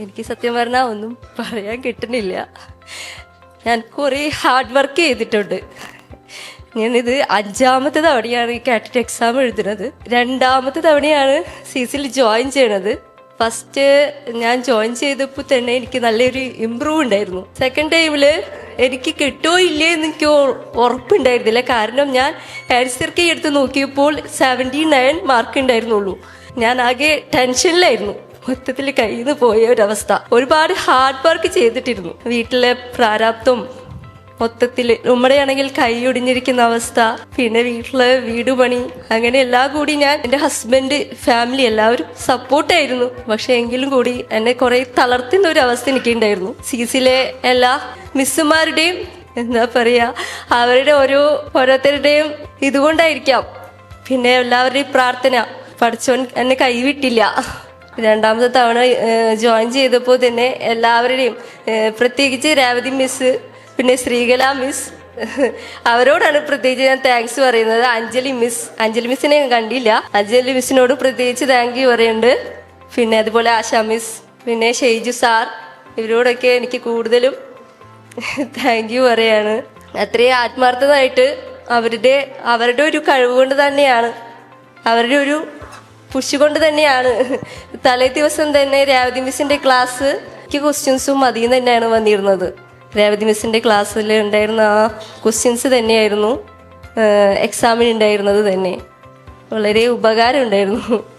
എനിക്ക് സത്യം പറഞ്ഞാൽ ഒന്നും പറയാൻ കിട്ടുന്നില്ല. ഞാൻ കുറേ ഹാർഡ് വർക്ക് ചെയ്തിട്ടുണ്ട്. ഞാനിത് അഞ്ചാമത്തെ തവണയാണ് ഈ കാറ്ററ്റ് എക്സാം എഴുതുന്നത്. രണ്ടാമത്തെ തവണയാണ് സീസിൽ ജോയിൻ ചെയ്യണത്. ഫസ്റ്റ് ഞാൻ ജോയിൻ ചെയ്തപ്പോൾ തന്നെ എനിക്ക് നല്ലൊരു ഇമ്പ്രൂവ് ഉണ്ടായിരുന്നു. സെക്കൻഡ് ടൈമിൽ എനിക്ക് കിട്ടുമോ ഇല്ലേ എന്ന് എനിക്ക് ഉറപ്പുണ്ടായിരുന്നില്ല. കാരണം ഞാൻ ഹാൻസർക്ക് എടുത്ത് നോക്കിയപ്പോൾ സെവന്റി നയൻ മാർക്ക് ഉണ്ടായിരുന്നുള്ളൂ. ഞാൻ ആകെ ടെൻഷനിലായിരുന്നു മൊത്തത്തിൽ കയ്യിൽ പോയ ഒരവസ്ഥ. ഒരുപാട് ഹാർഡ് വർക്ക് ചെയ്തിട്ടിരുന്നു. വീട്ടിലെ പ്രാരാബ്ദം മൊത്തത്തിൽ ഉമ്മടെയാണെങ്കിൽ കൈ ഒടിഞ്ഞിരിക്കുന്ന അവസ്ഥ പിന്നെ വീട്ടിൽ വീട് പണി അങ്ങനെ എല്ലാം കൂടി ഞാൻ എന്റെ ഹസ്ബൻഡ് ഫാമിലി എല്ലാവരും സപ്പോർട്ടായിരുന്നു പക്ഷെ എങ്കിലും കൂടി എന്നെ കുറെ തളർത്തുന്ന ഒരു അവസ്ഥ എനിക്കുണ്ടായിരുന്നു. സിയിലെ എല്ലാ മിസ്സുമാരുടെയും എന്താ പറയാ അവരുടെ ഓരോ ഓരോരുത്തരുടെയും ഇതുകൊണ്ടായിരിക്കാം. പിന്നെ എല്ലാവരുടെയും പ്രാർത്ഥന. പഠിച്ചവൻ എന്നെ കൈവിട്ടില്ല. രണ്ടാമത്തെ തവണ ജോയിൻ ചെയ്തപ്പോൾ തന്നെ എല്ലാവരുടെയും പ്രത്യേകിച്ച് രേവതി മിസ് പിന്നെ ശ്രീകല മിസ് അവരോടാണ് പ്രത്യേകിച്ച് ഞാൻ താങ്ക്സ് പറയുന്നത്. അഞ്ജലി മിസ് അഞ്ജലി മിസ്സിനെ ഞാൻ കണ്ടില്ല. അഞ്ജലി മിസ്സിനോട് പ്രത്യേകിച്ച് താങ്ക് യു പറയുന്നുണ്ട്. പിന്നെ അതുപോലെ ആശ മിസ് പിന്നെ ഷെയ്ജു സാർ ഇവരോടൊക്കെ എനിക്ക് കൂടുതലും താങ്ക് യു പറയാണ്. അത്രയും ആത്മാർത്ഥമായിട്ട് അവരുടെ അവരുടെ ഒരു കഴിവ് കൊണ്ട് തന്നെയാണ് അവരുടെ ഒരു പുഷ് കൊണ്ട് തന്നെയാണ്. തലേ ദിവസം തന്നെ രേവതി മിസ്സിന്റെ ക്ലാസ് എനിക്ക് ക്വസ്റ്റ്യൻസും അതിൽ നിന്ന് തന്നെയാണ് വന്നിരുന്നത്. രേവതി മിസ്സിന്റെ ക്ലാസ്സിൽ ഉണ്ടായിരുന്ന ആ ക്വസ്റ്റ്യൻസ് തന്നെയായിരുന്നു എക്സാമിന് ഉണ്ടായിരുന്നത് തന്നെ. വളരെ ഉപകാരം ഉണ്ടായിരുന്നു.